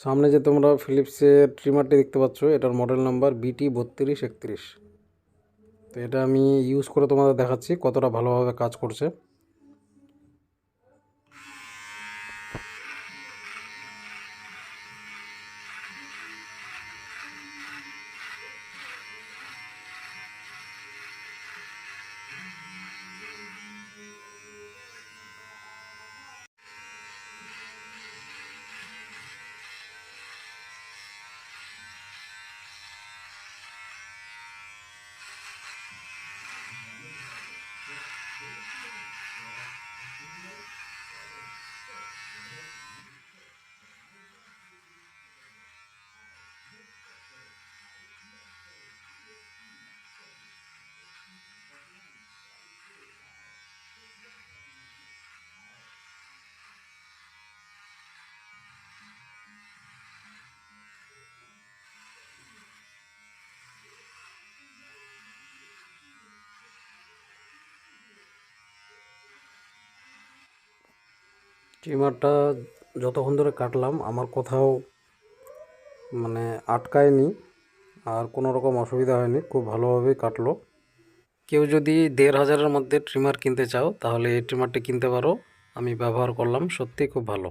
সামনে যে তোমরা ফিলিপসের ট্রিমারটি দেখতে পাচ্ছ, এটার মডেল নাম্বার বিটি বত্রিশ একত্রিশ। তো এটা আমি ইউজ করে তোমাদের দেখাচ্ছি কতটা ভালোভাবে কাজ করছে। ট্রিমারটা যতক্ষণ ধরে কাটলাম, আমার কোথাও মানে আটকায়নি আর কোনো রকম অসুবিধা হয়নি, খুব ভালোভাবেই কাটলো। কেউ যদি দেড় হাজারের মধ্যে ট্রিমার কিনতে চাও, তাহলে এই ট্রিমারটি কিনতে পারো। আমি ব্যবহার করলাম সত্যি খুব ভালো।